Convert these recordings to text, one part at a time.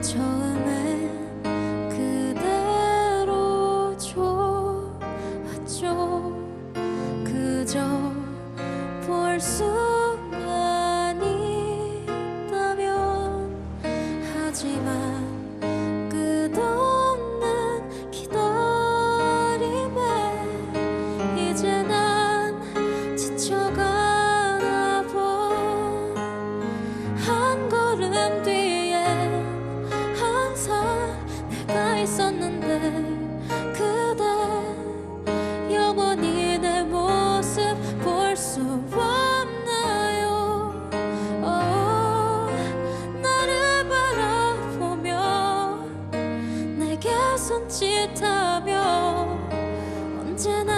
처음엔 그대로 좋았죠. 그저 볼수 내게 손짓하며 언제나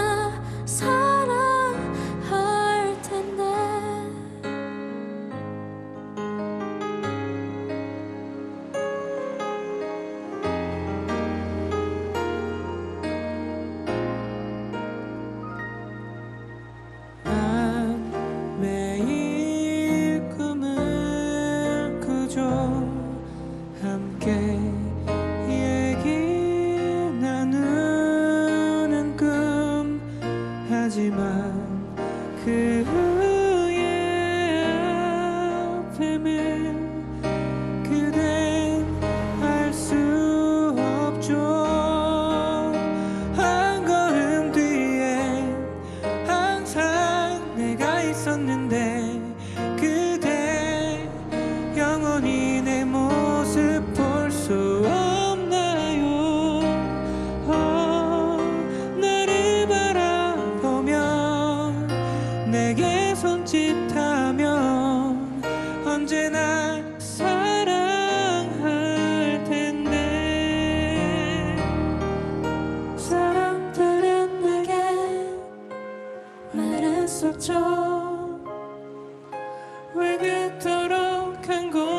그토록 큰 곳.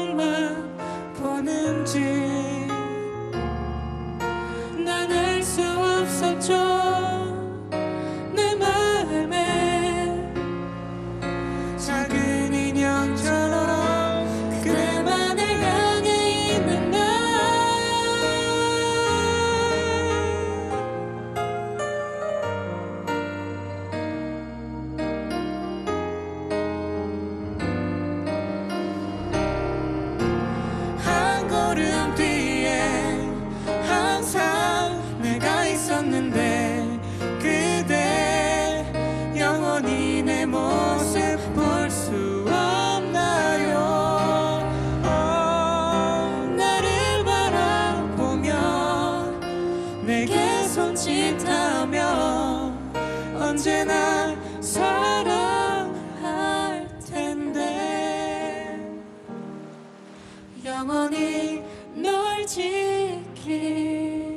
언제나 사랑할 텐데. 영원히 널 지킬